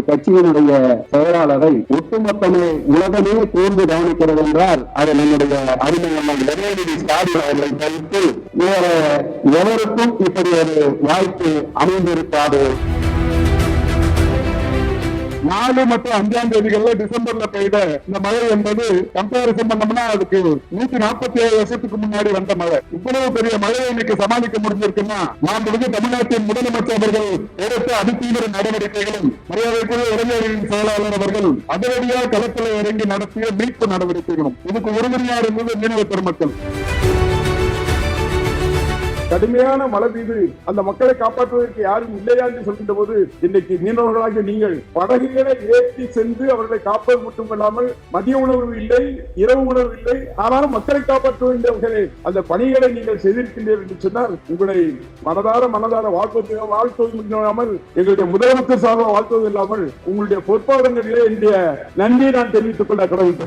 கட்சியினுடைய செயலாளரை ஒட்டுமொத்தமே உலகமே கூர்ந்து கவனிக்கிறது என்றால் அது நம்முடைய அருமையான உதயநிதி ஸ்டாலின் அவர்களை தவிர்த்து வேற எவருக்கும் இப்படி ஒரு வாய்ப்பு அமைந்திருக்காது. நாலு மற்றும் அஞ்சாம் தேதிகள்ல டிசம்பர்ல பெய்த இந்த மழை என்பது கம்பேரிசன் பண்ணோம்னா அதுக்கு நூத்தி நாற்பத்தி ஏழு வருஷத்துக்கு முன்னாடி வந்த மழை. இவ்வளவு பெரிய மழையை இன்னைக்கு சமாளிக்க முடிஞ்சிருக்குன்னா நாம் முடிஞ்ச தமிழ்நாட்டின் முதலமைச்சர் அவர்கள் எடுத்த அதிதீவிர நடவடிக்கைகளும் மரியாதைக்குரிய இளைஞர்களின் செயலாளர் அவர்கள் அதிரடியாக களத்தில் இறங்கி நடத்திய மீட்பு நடவடிக்கைகளும் இதுக்கு உறுதுணையாக இருந்தது மீனவ பெருமக்கள். கடுமையான மழை பெய்து அந்த மக்களை காப்பாற்றுவதற்கு யாரும் இல்லையா என்று சொல்கின்ற போது இன்னைக்கு மீனவர்களாகிய நீங்கள் படகுகளை ஏற்றி சென்று அவர்களை காப்பது மட்டுமல்லாமல் மதிய உணவு இல்லை இரவு உணவு இல்லை ஆனாலும் மக்களை காப்பாற்ற வேண்டியவர்களே அந்த பணிகளை நீங்கள் செய்திருக்கின்றீர்கள் என்று சொன்னால் உங்களை மனதார மனதார வாழ்த்து வாழ்த்துவது இல்லாமல் எங்களுடைய முதலமைச்சர் சார்பாக வாழ்த்துவது இல்லாமல் உங்களுடைய பொறுப்பாளர்களிலே என்னுடைய நன்றியை நான் தெரிவித்துக் கொள்ள கடவுள்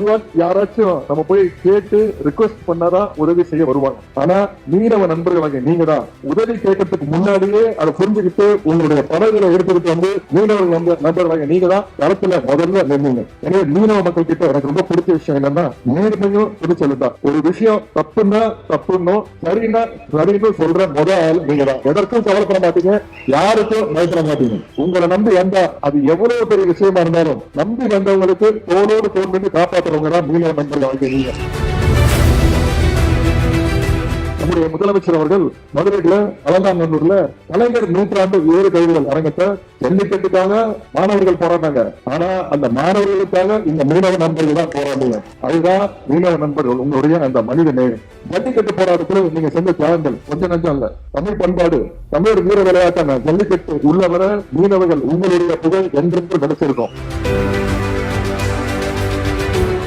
பொதுவா யாராச்சும் நம்ம போய் கேட்டு ரிக்வெஸ்ட் பண்ணாதான் உதவி செய்ய வருவாங்க. ஆனா மீனவ நண்பர்களாக நீங்க தான் உதவி கேட்கறதுக்கு முன்னாடியே அதை புரிஞ்சுக்கிட்டு உங்களுடைய படகுகளை எடுத்துக்கிட்டு வந்து மீனவர்கள் நண்பர் நண்பர்களாக நீங்க தான் களத்துல முதல்ல நின்னீங்க. எனவே மீனவ மக்கள் கிட்ட எனக்கு ரொம்ப பிடிச்ச விஷயம் என்னன்னா நேர்மையும் துணிச்சலும் தான். ஒரு விஷயம் தப்புன்னா தப்புன்னும் சரின்னா சரின்னு சொல்ற முதல் ஆள் நீங்க தான் எதற்கும் கவலைப்பட மாட்டீங்க யாருக்கும் பயப்பட மாட்டீங்க. உங்களை நம்பி வந்தா அது எவ்வளவு பெரிய விஷயமா இருந்தாலும் நம்பி வந்தவங்களுக்கு தோளோடு தோல் காப்பாற்ற காப்பாற்றுறவங்க தான் மீனவ நண்பர்கள் ஆகிய நம்முடைய முதலமைச்சர் அவர்கள் மதுரையில அலங்காநல்லூர்ல கலைஞர் நூற்றாண்டு வேறு கைவிடல் அரங்கத்தை ஜல்லிக்கட்டுக்காக மாணவர்கள் போராடினாங்க. ஆனா அந்த மாணவர்களுக்காக இந்த மீனவ நண்பர்கள் தான் போராடுங்க அதுதான் மீனவ நண்பர்கள் உங்களுடைய அந்த மனித நேயம். ஜல்லிக்கட்டு போராட்டத்துல நீங்க செஞ்ச தியாகங்கள் கொஞ்சம் நஞ்சம் இல்ல. தமிழ் பண்பாடு தமிழர் வீர விளையாட்டான ஜல்லிக்கட்டு உள்ளவர மீனவர்கள் உங்களுடைய புகழ் என்றென்று நினைச்சிருக்கோம்.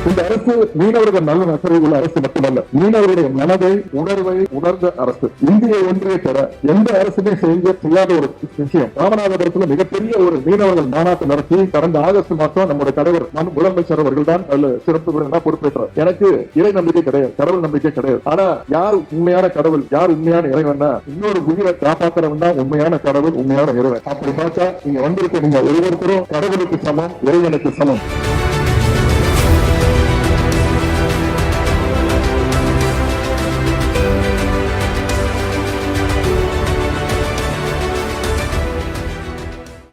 இந்த அரசு மீனவர்கள் நலன் அக்கறை உள்ள அரசு மட்டுமல்ல மீனவர்களுடைய மனதை உணர்வை உணர்ந்த அரசு. இந்திய ஒன்றிய பெற எந்த அரசுமே செய்ய செய்யாத ஒரு விஷயம். ராமநாதபுரத்துல மிகப்பெரிய ஒரு மீனவர்கள் மாநாட்டு நடத்தி கடந்த ஆகஸ்ட் மாசம் நம்முடைய தலைவர் முதலமைச்சர் அவர்கள் தான் அதுல சிறப்பு விருந்தா பொறுப்பேற்றார். எனக்கு இறை நம்பிக்கை கிடையாது கடவுள் நம்பிக்கை கிடையாது. ஆனா யார் உண்மையான கடவுள் யார் உண்மையான இறைவன்னா இன்னொரு உயிரை காப்பாற்றுறவன் தான் உண்மையான கடவுள் உண்மையான இறைவன். அப்படி பார்த்தா நீங்க வந்திருக்க நீங்க ஒவ்வொருத்தரும் கடவுளுக்கு சமம் இறைவனுக்கு சமம்.